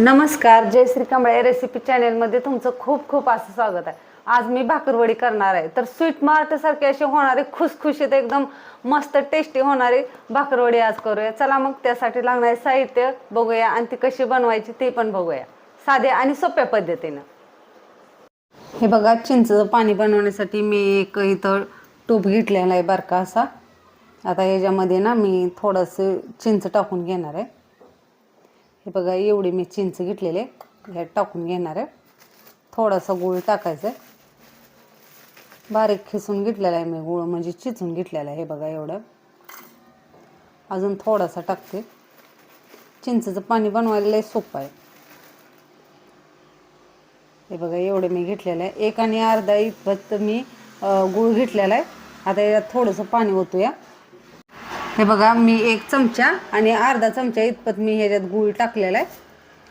नमस्कार जय श्री कमळे रेसिपी चॅनेलमध्ये तुमचं खूप खूप असं स्वागत आहे. आज मी भाकरवडी करणार आहे. तर स्वीट मार्ट सारखे असे होणारे खुसखुशीत एकदम मस्त टेस्टी होणारी भाकरवडी आज करूया. चला मग त्यासाठी लागणारे साहित्य बघूया आणि ती कशी बनवायची ते पण बघूया. साधे आणि सोप्या पद्धतीनं. हे बघा चिंचचं पाणी बनवण्यासाठी मी एक इथं टूप घेतलेला आहे बारका असा. आता याच्यामध्ये ना मी थोडंसं चिंच टाकून घेणार आहे. हे बघा एवढी मी चिंच घेतलेले. आहे ह्यात टाकून घेणार आहे. थोडासा गूळ टाकायचा आहे. बारीक खिसून घेतलेला आहे मी गूळ म्हणजे चिचून घेतलेला आहे हे बघा एवढं. अजून थोडासा टाकते. चिंचेचं पाणी बनवायला लय सोपं आहे. हे बघा एवढं मी घेतलेलं आहे. एक आणि अर्धा इतपत मी गूळ घेतलेला आहे. आता यात थोडंसं पाणी ओतूया. हे बघा मी एक चमचा आणि अर्धा चमचा इतपत मी ह्याच्यात गूळ टाकलेला आहे.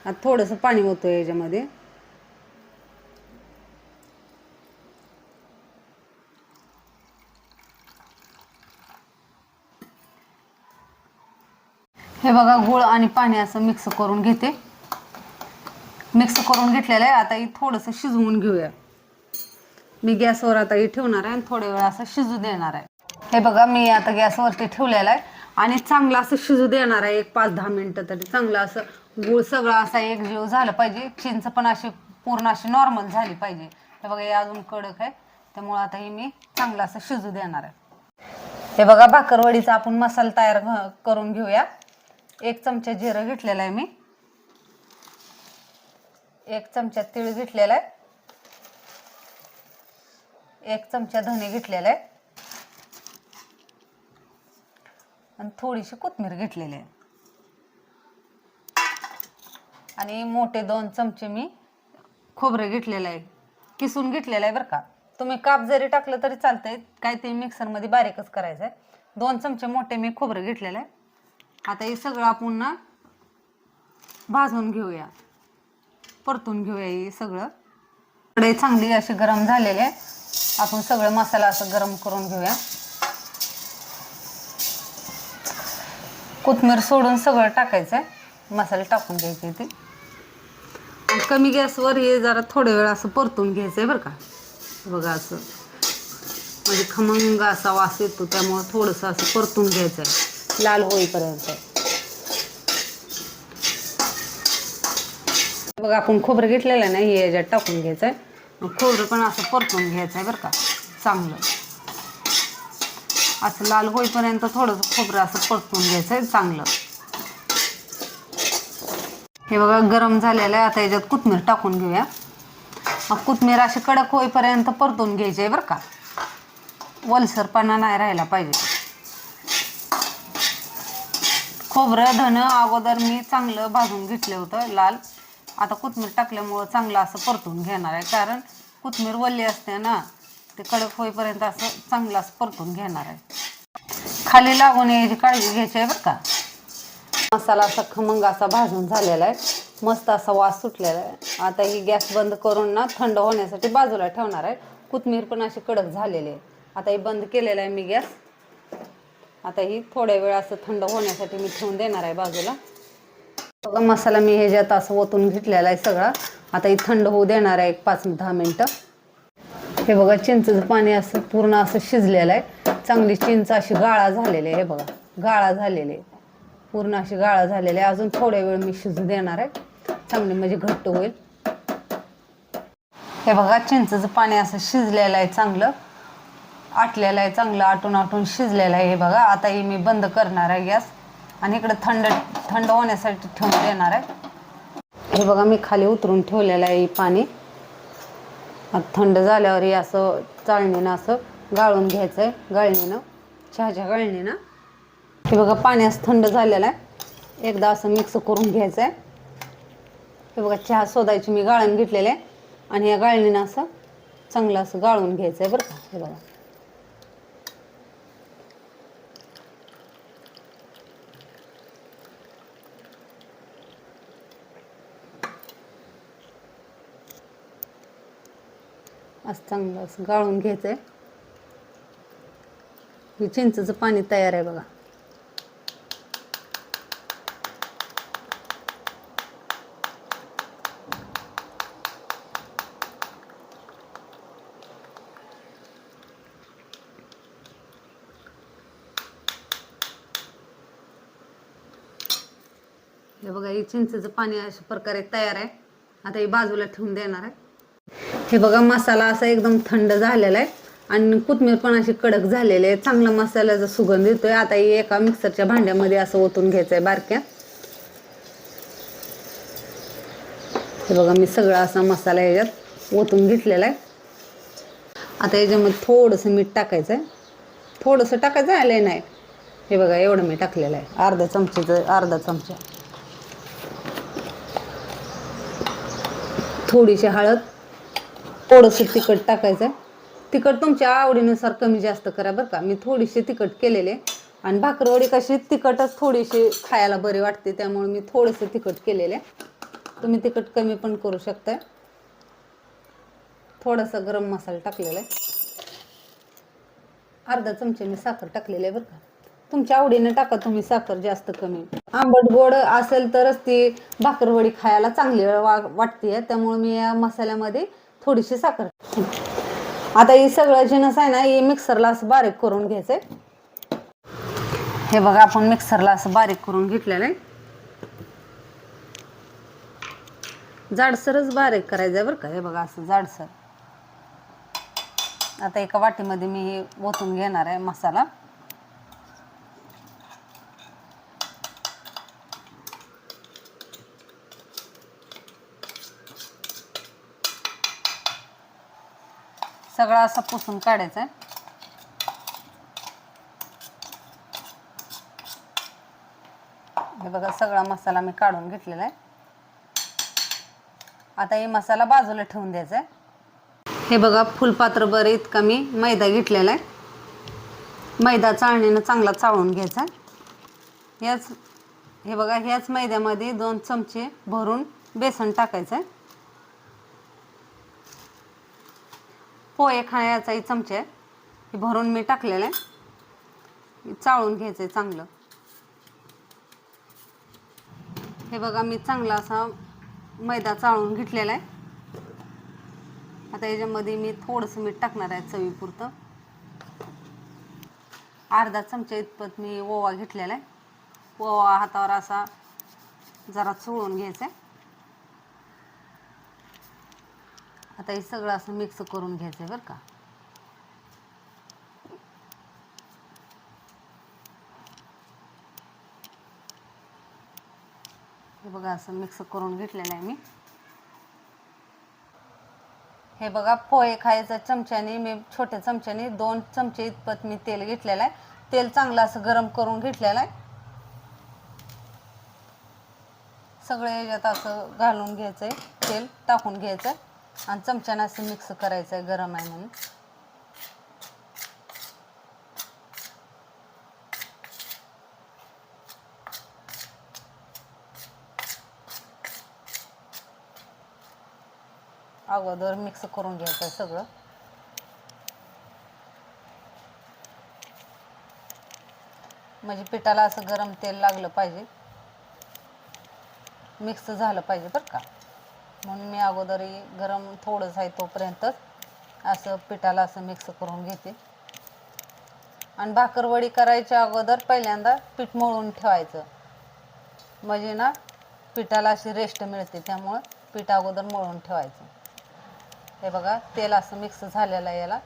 आता थोडंसं पाणी होतं ह्याच्यामध्ये. हे बघा गूळ आणि पाणी असं मिक्स करून घेते. मिक्स करून घेतलेलं आहे. आता थोडंसं शिजवून घेऊया. मी गॅसवर आता हे ठेवणार आहे आणि थोड्या वेळ असं शिजू देणार आहे. हे बघा मी आता गॅसवरती ठेवलेलं आहे. आणि चांगलं असं शिजू देणार आहे एक पाच दहा मिनटं तरी. चांगलं असं गूळ सगळं असा एक जीव झालं पाहिजे. चिंच पण अशी पूर्ण अशी नॉर्मल झाली पाहिजे. हे बघा हे अजून कडक आहे. त्यामुळं आता हे मी चांगलं असं शिजू देणार आहे. हे बघा भाकरवडीचा आपण मसाला तयार करून घेऊया. एक चमचा जिरं घेतलेलं आहे मी. एक चमचा तीळ घेतलेला आहे. एक चमचा धने घेतलेला आहे. आणि थोडीशी कोथमीर घेतलेली आहे. आणि मोठे दोन चमचे मी खोबरं घेतलेलं आहे. किसून घेतलेलं आहे बरं का. तुम्ही काप जरी टाकलं तरी चालतंय. काय ते मिक्सरमध्ये बारीकच करायचं आहे दोन चमचे मोठे मी खोबरं घेतलेलं आहे. आता हे सगळं आपण ना भाजून घेऊया. परतून घेऊया हे सगळं. कढई चांगली अशी गरम झालेली आहे. आपण सगळं मसाला असं गरम करून घेऊया. कोथमीर सोडून सगळं टाकायचं आहे मसाले टाकून घ्यायचे ते. आणि कमी गॅसवर हे जरा थोडे वेळ असं परतून घ्यायचं आहे बरं का. बघा असं. म्हणजे खमंग असा वास येतो त्यामुळं थोडंसं असं परतून घ्यायचं आहे लाल होईपर्यंत. बघा आपण खोबरं घेतलेलं आहे ना हे याच्यात टाकून घ्यायचं आहे मग खोबरं पण असं परतून घ्यायचं आहे बरं का. चांगलं. असं लाल होईपर्यंत थोडंसं खोबरं असं परतून घ्यायचं आहे चांगलं. हे बघा गरम झालेलं आहे. आता याच्यात कोथमीर टाकून घेऊया. मग कोथमीर अशी कडक होईपर्यंत परतून घ्यायची आहे बरं का. वलसरपणा नाही राहिला पाहिजे. खोबरं धनं अगोदर मी चांगलं भाजून घेतलं होतं लाल. आता कोथमीर टाकल्यामुळं चांगलं असं परतून घेणार आहे. कारण कोथमीर वल्ली असते ना ते कडक होईपर्यंत असं चांगलं परतून घेणार आहे. खाली लागून याची काळजी घ्यायची आहे बरं का. मसाला असा खमंग असा भाजून झालेला आहे. मस्त असा वास सुटलेला आहे. आता ही गॅस बंद करून ना थंड होण्यासाठी बाजूला ठेवणार आहे. कोथमीर पण अशी कडक झालेली आहे. आता ही बंद केलेला आहे मी गॅस. आता ही थोड्या वेळ असं थंड होण्यासाठी मी ठेवून देणार आहे बाजूला. बघा मसाला मी ह्याच्यात असं ओतून घेतलेला आहे सगळा. आता ही थंड होऊ देणार आहे एक पाच दहा मिनटं. हे बघा चिंचेचं पाणी असं पूर्ण असं शिजलेलं आहे. चांगली चिंच अशी गाळा झालेली आहे हे बघा. गाळा झालेली आहे. पूर्ण अशी गाळा झालेली आहे. अजून थोड्या वेळ मी शिजू देणार आहे. चांगली म्हणजे घट्ट होईल. हे बघा चिंचेचं पाणी असं शिजलेलं आहे चांगलं. आटलेलं आहे चांगलं आटून आटून शिजलेलं आहे हे बघा. आता हे मी बंद करणार आहे गॅस. आणि इकडं थंड थंड होण्यासाठी ठेवून देणार आहे. हे बघा मी खाली उतरून ठेवलेलं आहे पाणी. आता थंड झाल्यावर हे असं चाळणीनं असं गाळून घ्यायचं आहे गाळणीनं. चहाच्या गाळणीनं. हे बघा पाणी असं थंड झालेलं आहे. एकदा असं मिक्स करून घ्यायचं आहे हे बघा चहा शोधायची मी गाळण घेतलेलं. आहे आणि या गाळणीनं असं चांगलं असं गाळून घ्यायचं आहे बरं का. हे बघा. असं चांगलं असं गाळून घ्यायचं आहे हे चिंचचं पाणी तयार आहे बघा. हे बघा हे चिंचेचं पाणी अशा प्रकारे तयार आहे. आता हे बाजूला ठेवून देणार आहे. हे बघा मसाला असा एकदम थंड झालेला आहे आणि कोथमीर पण अशी कडक झालेली आहे. चांगला मसाल्याचा सुगंध येतोय. आता एका मिक्सरच्या भांड्यामध्ये असं ओतून घ्यायचं आहे बारक्या. हे बघा मी सगळा असा मसाला ह्याच्यात ओतून घेतलेला आहे. आता याच्यामध्ये थोडंसं मीठ टाकायचं आहे थोडंसं टाकायचं आलं नाही. हे बघा एवढं मी टाकलेलं आहे. अर्धा चमचेचं अर्धा चमचा. थोडीशी हळद. थोडंसं तिखट टाकायचं. तिखट तुमच्या आवडीनुसार कमी जास्त करा बरं का. मी थोडीशी तिखट केलेले. आणि भाकरवडी कशी तिखटच थोडीशी खायला बरी वाटते त्यामुळे मी थोडंसं तिखट केलेले. तुम्ही तिखट कमी पण करू शकताय. थोडासा गरम मसाला टाकलेला आहे. अर्धा चमचे मी साखर टाकलेली आहे बरं का. तुमच्या आवडीने टाका तुम्ही साखर जास्त कमी. आंबट गोड असेल तरच ती भाकरवडी खायला चांगली वा वाटते त्यामुळे मी या मसाल्यामध्ये थोडीशी साखर. आता हे सगळं जिनस आहे ना हे मिक्सरला असं बारीक करून घ्यायचंय हे बघा आपण मिक्सरला असं बारीक करून घेतलेलं आहे. जाडसरच बारीक करायचं आहे बरं का. हे बघा असं जाडसर. आता एका वाटीमध्ये मी हे ओतून घेणार आहे मसाला. सगळा असा पुसून काढायचा आहे हे बघा सगळा मसाला मी काढून घेतलेला आहे. आता हे मसाला बाजूला ठेवून द्यायचा आहे हे बघा फुलपात्र बरं इतका मी मैदा घेतलेला आहे. मैदा चाळणीनं चांगला चाळून घ्यायचा आहे. याच हे बघा ह्याच मैद्यामध्ये दोन चमचे भरून बेसन टाकायचं आहे पोहे खाण्याचाही चमचे आहे. हे भरून मी टाकलेलं आहे. चाळून घ्यायचं आहे चांगलं. हे बघा मी चांगला असा मैदा चाळून घेतलेला आहे. आता याच्यामध्ये मी थोडंसं मीठ टाकणार आहे चवीपुरतं. अर्धा चमचा इतपत मी ओवा घेतलेला आहे. ओवा हातावर असा जरा चोळून घ्यायचा आहे. आता हे सगळं असं मिक्स करून घ्यायचं आहे बरं का. हे बघा असं मिक्स करून घेतलेलं आहे मी. हे बघा पोहे खायचं चमच्याने मी छोट्या चमच्याने दोन चमचे इतपत मी तेल घेतलेलं आहे. तेल चांगलं असं गरम करून घेतलेलं आहे. सगळं याच्यात असं घालून घ्यायचं आहे तेल टाकून घ्यायचं आणि चमच्याने असं मिक्स करायचं आहे गरम आहे म्हणून. अगोदर मिक्स करून घ्यायचं आहे सगळं. म्हणजे पिठाला असं गरम तेल लागलं पाहिजे. मिक्स झालं पाहिजे बरं का. म्हणून मी अगोदरही गरम थोडंच आहे तोपर्यंतच असं पिठाला असं मिक्स करून घेते. आणि भाकरवडी करायच्या अगोदर पहिल्यांदा पीठ मळून ठेवायचं. म्हणजे ना पिठाला अशी रेस्ट मिळते त्यामुळं पीठ अगोदर मळून ठेवायचं. हे बघा तेल असं मिक्स झालेलं आहे याला.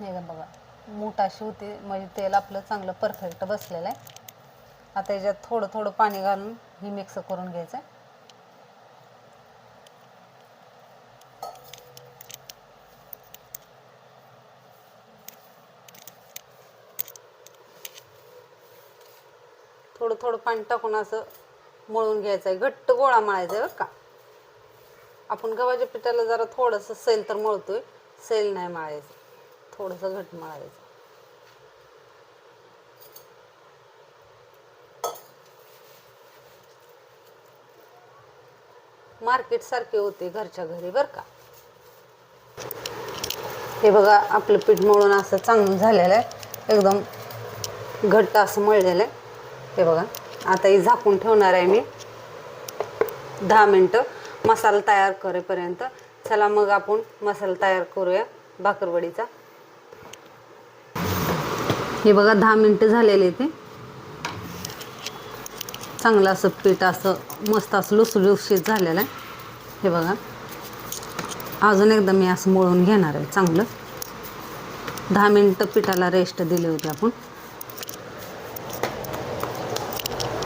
हे बघा मूठ अशी होती म्हणजे तेल आपलं चांगलं परफेक्ट बसलेलं आहे. आता याच्यात थोडं थोडं पाणी घालून ही मिक्स करून घ्यायचं आहे. थोडं पाणी टाकून असं मळून घ्यायचं आहे घट्ट गोळा मळायचा आहे बरं का. आपण गव्हाच्या पिठाला जरा थोडंसं सैल तर मळतोय. सैल नाही मळायचं. थोडंसं घट मळायचं. मार्केट सारखे होते घरच्या घरी बरं का. हे बघा आपलं पीठ मळून असं चांगलं झालेलं आहे. एकदम घट्ट असं मळलेलं आहे. हे बघा आता हे झाकून ठेवणार आहे मी. दहा मिनटं मसाला तयार करेपर्यंत. चला मग आपण मसाला तयार करूया भाकरवडीचा. हे बघा दहा मिनटं झालेले ते. चांगलं असं पीठ असं मस्त असं लुसलुशीत झालेलं आहे. हे बघा अजून एकदा मी असं मळून घेणार आहे चांगलं. दहा मिनटं पिठाला रेस्ट दिली होती आपण.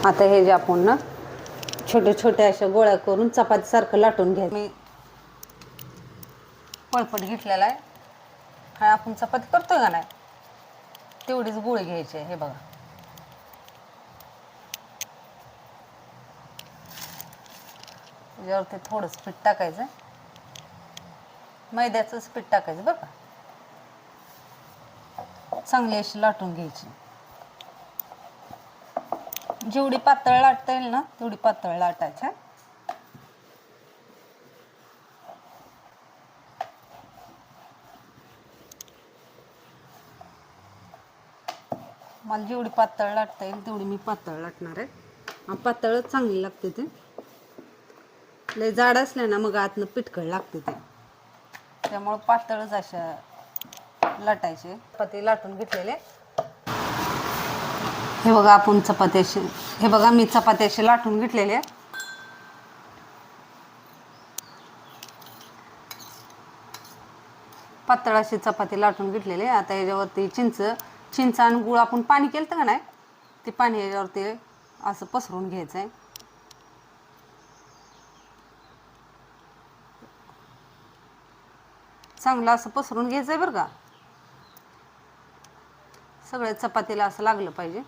आता हे जे आपण ना छोटे छोटे अशा गोळ्या करून चपातीसारखं लाटून घ्या मी पळपट घेतलेला आहे. हा आपण चपाती करतोय का नाही? तेवढीच गोळी घ्यायची आहे हे बघा. त्याच्यावरती थोडंच पीठ टाकायचं. मैद्याचंच पीठ टाकायचं बरं का. चांगली अशी लाटून घ्यायची. जेवढी पातळ लाटता येईल ना तेवढी पातळ लाटायच्या मला जेवढी पातळ लाटता येईल तेवढी मी पातळ लाटणार आहे. पातळच चांगली लागते ते. लय जाड असल्या ना मग आतनं पिटकळ लागते ते. त्यामुळं पातळच अशा लाटायचे. पती लाटून घेतलेले. हे बघा आपण चपाती अशी हे बघा मी चपात्याशी लाटून घेतलेले आहे. पातळ अशी चपाती लाटून घेतलेली आहे. आता याच्यावरती चिंच चिंच आणि गुळ आपण पाणी केलं का नाही? ते पाणी याच्यावरती असं पसरून घ्यायचं आहे चांगलं असं पसरून घ्यायचं आहे बरं का? सगळ्या चपातीला असं लागलं पाहिजे.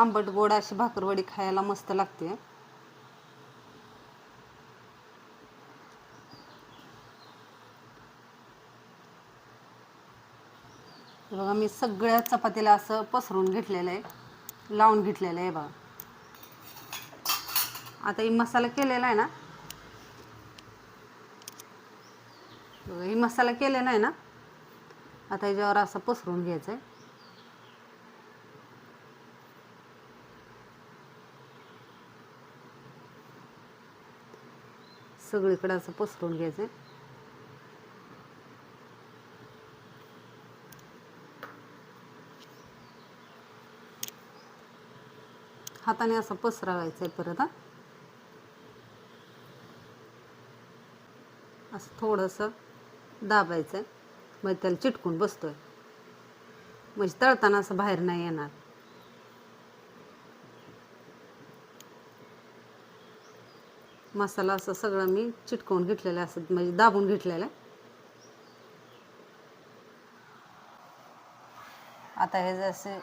आंबट गोड अशी भाकरवडी खायला मस्त लागते. बघा मी सगळ्या चपातीला असं पसरून घेतलेलं आहे. लावून घेतलेलं आहे बघा. आता ही मसाला केलेला आहे ना? ही मसाला केलेला आहे ना? आता याच्यावर असं पसरून घ्यायचं आहे सगळीकडे असं पसरून घ्यायचं आहे हाताने असं पसरावायचं आहे परत हा. असं थोडंसं दाबायचं आहे मग त्याला चिटकून बसतोय. म्हणजे तळताना असं बाहेर नाही येणार. मसाला असं सगळं मी चिटकवून घेतलेलं असं म्हणजे दाबून घेतलेलं आहे. आता हे जसे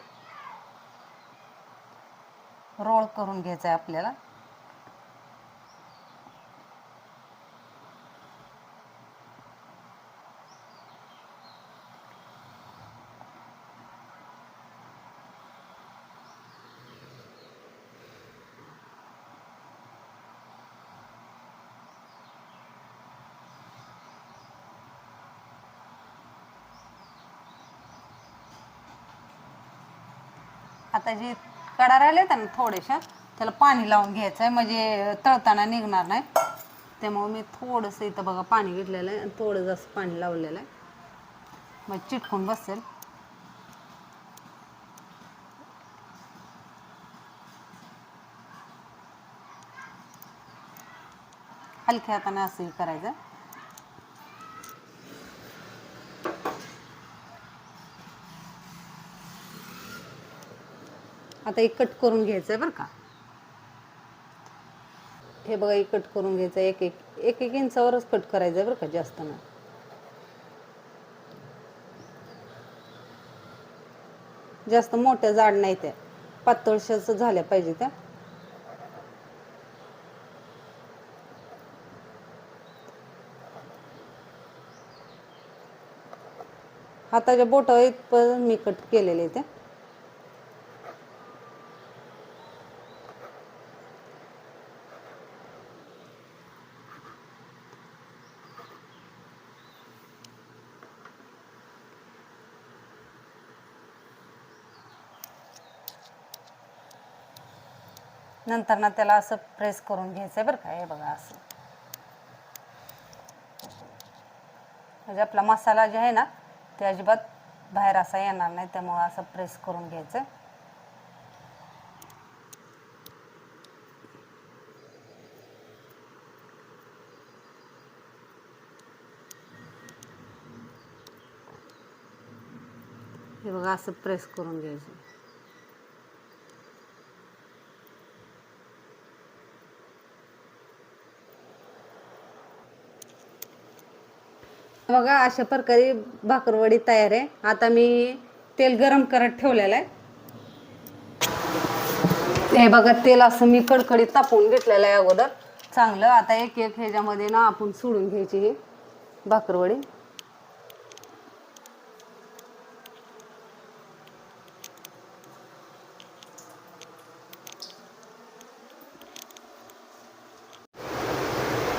रोल करून घ्यायचं आहे आपल्याला. आता जे कडा राहिले ना थोड्याशा त्याला पाणी लावून घ्यायचं आहे म्हणजे तळताना निघणार नाही. त्यामुळे मी थोडंसं इथं बघा पाणी घेतलेलं आहे आणि थोडं जास्त पाणी लावलेलं आहे. मग चिटकून बसेल. हलक्या हाताने असंही करायचं. आता एक कट करून घ्यायचं आहे बरं का. हे बघा एक कट करून घ्यायचं आहे एक एक एक एक इंचावरच कट करायचं आहे बरं का जास्त नाही. जास्त मोठ्या जाड नाही त्या. पातळशाच झाल्या पाहिजे त्या. हाताच्या बोटा इथपर्यंत मी कट केलेले त्या नंतर ना त्याला असं प्रेस करून घ्यायचं आहे बरं का. हे बघा असं. म्हणजे आपला मसाला जे आहे ना ते अजिबात बाहेर असा येणार नाही. त्यामुळं असं प्रेस करून घ्यायचं हे बघा असं प्रेस करून घ्यायचं बघा अशा प्रकारे भाकरवडी तयार आहे. आता मी तेल गरम करत ठेवलेलं आहे. हे बघा तेल असं मी कडकडीत तापवून घेतलेलं आहे अगोदर. चांगलं आता एक एक ह्याच्यामध्ये ना आपण सोडून घ्यायची ही भाकरवडी.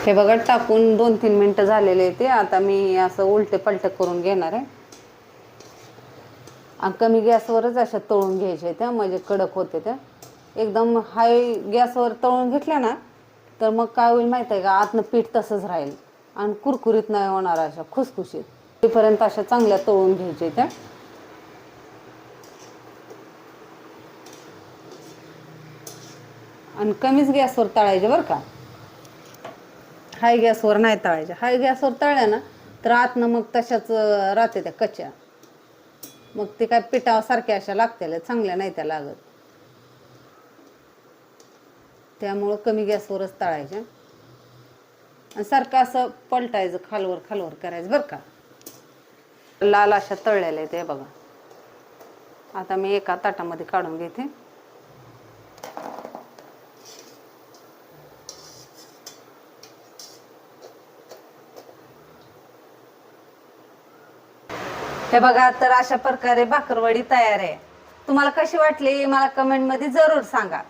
हे बघा टाकून दोन तीन मिनटं झालेले ते. आता मी असं उलटे पलटे करून घेणार आहे. आणि कमी गॅसवरच अशा तळून घ्यायच्या त्या म्हणजे कडक होते त्या. एकदम हाय गॅसवर तळून घेतल्या ना तर मग काय होईल माहीत आहे का? आतनं पीठ तसंच राहील. आणि कुरकुरीत नाही होणार अशा खुसखुशीत. तेपर्यंत अशा चांगल्या तळून घ्यायच्या त्या. आणि कमीच गॅसवर तळायचे बरं का. हाय गॅसवर नाही तळायच्या. हाय गॅसवर तळल्या ना तर आतनं मग तशाच राहते त्या कच्च्या मग ते काय पिठासारख्या अशा लागतील चांगल्या नाही त्या लागत. त्यामुळं कमी गॅसवरच तळायच्या. आणि सारखं असं पलटायचं खालवर खालवर करायचं बरं का. लाल अशा तळलेल्या आहेत हे बघा. आता मी एका ताटामध्ये काढून घेते. हे बघा तर अशा प्रकारे भाकरवडी तयार आहे. तुम्हाला कशी वाटली? मला कमेंटमध्ये जरूर सांगा.